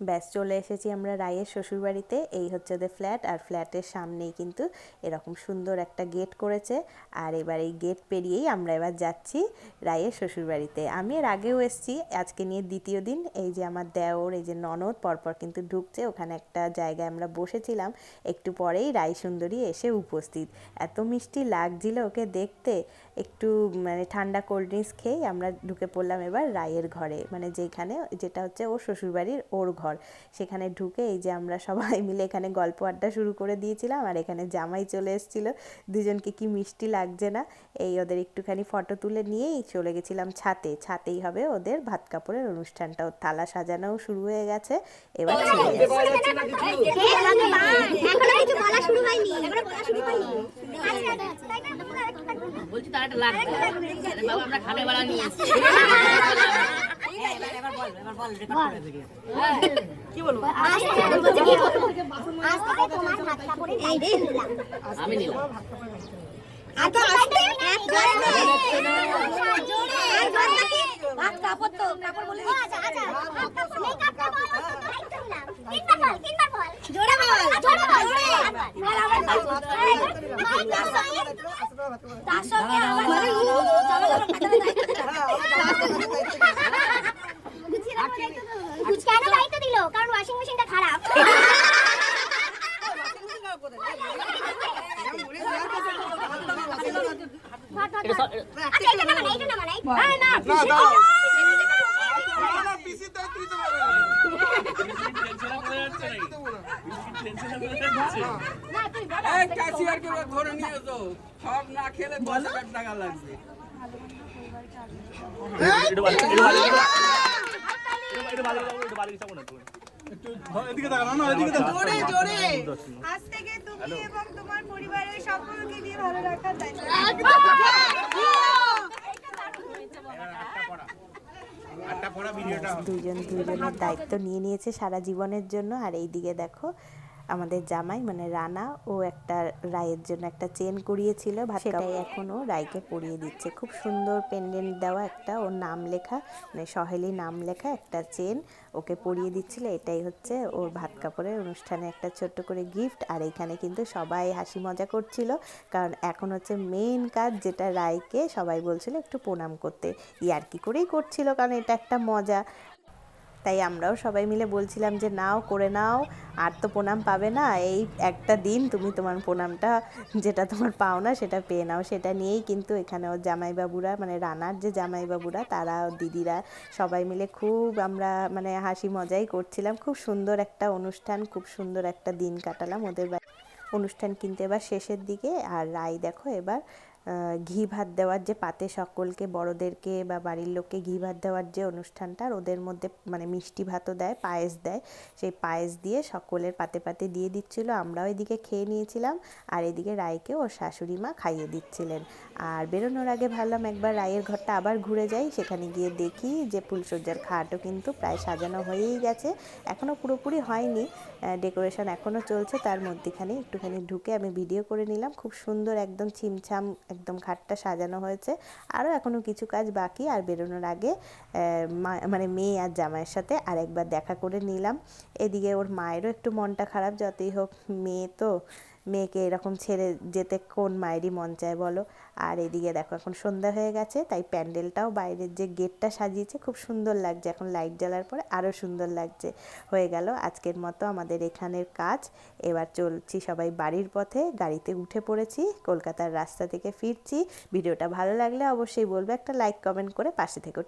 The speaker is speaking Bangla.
ব্যাস, চলে এসেছি আমরা রায়ের শ্বশুরবাড়িতে। এই হচ্ছে ওদের ফ্ল্যাট আর ফ্ল্যাটের সামনেই কিন্তু এরকম সুন্দর একটা গেট করেছে। আর এবার এই গেট পেরিয়েই আমরা এবার যাচ্ছি রায়ের শ্বশুরবাড়িতে। আমি এর আগেও এসেছি, আজকে নিয়ে দ্বিতীয় দিন। এই যে আমার দেওর, এই যে ননদ, পরপর কিন্তু ঢুকছে। ওখানে একটা জায়গায় আমরা বসেছিলাম। একটু পরেই রায় সুন্দরী এসে উপস্থিত। এত মিষ্টি লাগছিল ওকে দেখতে। একটু মানে ঠান্ডা কোল্ড ড্রিঙ্কস খেয়েই আমরা ঢুকে পড়লাম এবার রায়ের ঘরে। মানে যেখানে, যেটা হচ্ছে ওর শ্বশুরবাড়ির ওর ঘর। সেখানে ঢুকে এই যে আমরা সবাই মিলে এখানে গল্প আড্ডা শুরু করে দিয়েছিলাম আর এখানে জামাই চলে এসেছিল দুজনকে কি মিষ্টি লাগছে না এই ওদের একটুখানি ফটো তুলে নিয়েই চলে গেছিলাম ছাতে ছাতেই হবে ওদের ভাত কাপড়ের অনুষ্ঠানটা ওর থালা সাজানোও শুরু হয়ে গেছে এবার ছেড়ে যাচ্ছে এখনও কিছু বলা শুরু হয়নি এখনও বলা শুরু হয়নি বলছি তার একটা লাগবে বাবা আমরা খাবে বেলা নিয়ে আমি নিলাম ভাত কাপড় তো কাপড় বলে আচ্ছা আচ্ছা মেকআপটা বল তিনবার বল তিনবার বল জোরে বল জোরে বল বল আবার তার সঙ্গে আবার কেন দায়িত্ব দিল কারণ ওয়াশিং মেশিনটা খারাপ এটা সব- আচ্ছা এটা নামানা এটা নামানা এই না না, দাও। এই ক্যাশিয়ারকে এবার ধরে নিয়ে এসো সব না খেলে দশ হাজার টাকা লাগবে জোরে জোরে। আজ থেকে তুমি এবং তোমার পরিবারের সকলকে নিয়ে ভালো রাখার দায়িত্ব। দুজন দুজনের দায়িত্ব নিয়ে নিয়েছে সারা জীবনের জন্য। আর এই দিকে দেখো আমাদের জামাই মানে রানা ও একটা রায়ের জন্য একটা চেন করিয়েছিল সেটাই এখনও রায়কে পরিয়ে দিচ্ছে। খুব সুন্দর পেন্ডেন্ট দেওয়া একটা ওর নাম লেখা মানে সহেলি নাম লেখা একটা চেন ওকে পরিয়ে দিচ্ছিল। এটাই হচ্ছে ওর ভাত কাপড়ের অনুষ্ঠানে একটা ছোট্ট করে গিফট আর এইখানে কিন্তু সবাই হাসি মজা করছিল। কারণ এখন হচ্ছে মেন কাজ যেটা রায়কে সবাই বলছিল একটু প্রণাম করতে। ইয়ার্কি করেই করছিল কারণ এটা একটা মজা। তাই আমরাও সবাই মিলে বলছিলাম যে, নাও, করে নাও, আর তো প্রণাম পাবে না। এই একটা দিন তুমি তোমার প্রণামটা, যেটা তোমার পাও না সেটা পেয়ে নাও। সেটা নিয়েই কিন্তু এখানে ওর জামাইবাবুরা মানে রানার যে জামাইবাবুরা, তারা, দিদিরা সবাই মিলে খুব আমরা মানে হাসি মজাই করছিলাম। খুব সুন্দর একটা অনুষ্ঠান, খুব সুন্দর একটা দিন কাটালাম ওদের অনুষ্ঠান কিন্তু এবার শেষের দিকে। আর রাই দেখো এবার ঘি ভাত দেওয়ার যে পাতে সকলকে, বড়দেরকে বা বাড়ির লোককে ঘি ভাত দেওয়ার যে অনুষ্ঠানটা ওদের মধ্যে মানে মিষ্টি ভাতও দেয়, পায়েস দেয়, সেই পায়েস দিয়ে সকলের পাতে পাতে দিয়ে দিচ্ছিল। আমরাও এদিকে খেয়ে নিয়েছিলাম, আর এদিকে রায়কে ওর শাশুড়ি মা খাইয়ে দিচ্ছিলেন। আর বেরোনোর আগে ভাবলাম একবার রায়ের ঘরটা আবার ঘুরে যাই, সেখানে গিয়ে দেখি যে ফুলসজ্জার খাটও কিন্তু প্রায় সাজানো হয়েই গেছে। এখনও পুরোপুরি হয়নি ডেকোরেশন এখনও চলছে, তার মধ্যেখানে একটুখানি ঢুকে আমি ভিডিও করে নিলাম। খুব সুন্দর, একদম ছিমছাম একদম খাটটা সাজানো হয়েছে। আরও এখনও কিছু কাজ বাকি, আর বেরোনোর আগে মানে মেয়ে আর জামাইয়ের সাথে আর একবার দেখা করে নিলাম। এদিকে ওর মায়েরও একটু মনটা খারাপ, যতই হোক মেয়ে তো মেয়েকে এরকম ছেড়ে যেতে কোন মায়েরই মন চায় বলো? আর এদিকে দেখো, এখন সন্ধ্যা হয়ে গেছে, তাই প্যান্ডেলটাও বাইরের যে গেটটা সাজিয়েছে খুব সুন্দর লাগছে। এখন লাইট জ্বালার পরে আরও সুন্দর লাগছে। হয়ে গেল আজকের মতো আমাদের এখানের কাজ। এবার চলছি সবাই বাড়ির পথে, গাড়িতে উঠে পড়েছি, কলকাতার রাস্তা থেকে ফিরছি। ভিডিওটা ভালো লাগলে অবশ্যই বলবে একটা লাইক, কমেন্ট করে পাশে থেকে।